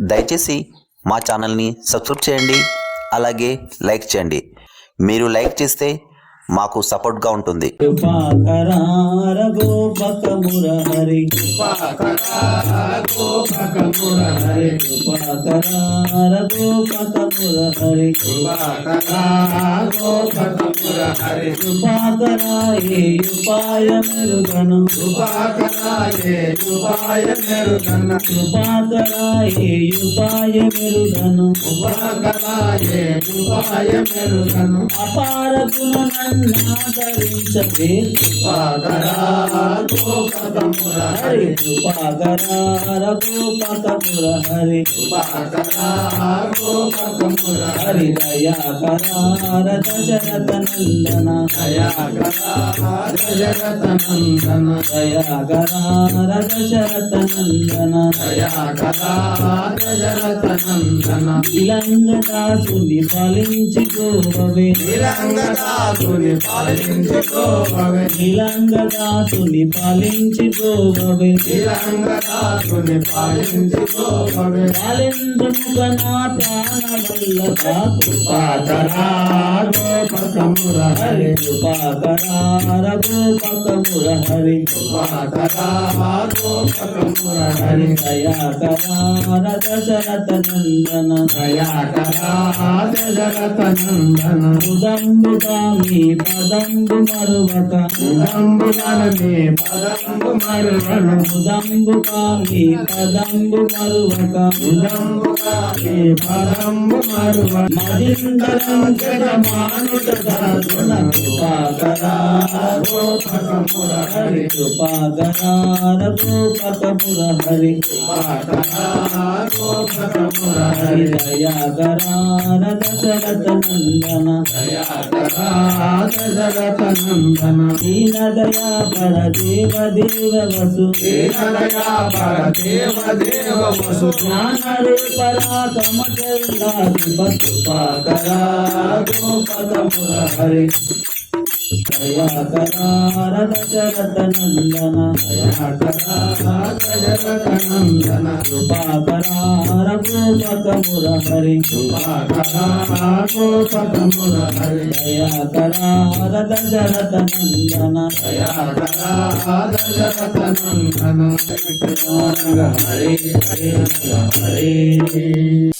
దయచేసి మా ఛానల్ని సబ్స్క్రైబ్ చేయండి అలాగే లైక్ చేయండి. మీరు లైక్ చేస్తే మాకు సపోర్ట్గా ఉంటుంది. అపార గుణనన్నాదరించవే కృపాకరా గోపకమురహరి హరి కృపాకరార గోపక మురహరి కృపాకరా గోపకమురహరి హరి దయాకరార దశరథ నందన దయాకరా దశరథ నందన దయాకరార దశరథ నందన దశరథ నందన ఇలంగదాసుని ఫలించి నిరంగదాసుని పాలించుకోవే ఇలంగదాసుని ఫలించి గోవవే నిరంగదాసుని పాలించుకోవే బాలేంద్రముఖ నా ప్రాణ వల్లభ హరి కృపాకరార హరి పాతరా హరి దయాకరార దశరథ నందన దయాకరా దశరథ నందన ఉదంబుగామి పదంబు మరువక ఉదంబులని పదంబు మరువను ఉదంబుగామి పదంబు మరువక ఉదంబులని పదంబు మరువ మదిందరం జగమానుట ధరుణ కృపాకరా గోపకముర హరి కృపాకరార గోపకపుర హరి గోపకముర హరి దయాకరార దశరథ నందన దయాగరా నందన దీన దయా పర దేవ దేవ వసు దీనదయా పరదేవ దేవ వసు జ్ఞాన రూపరాగమ జల్లాది బతుపాకరా గోపకపుర హరి దయాకరార దశరథ నందన కృపాకరార గోపకముర హరి గోపకముర హరి దయాకరార దశరథ నందన దశరథ హరి హరి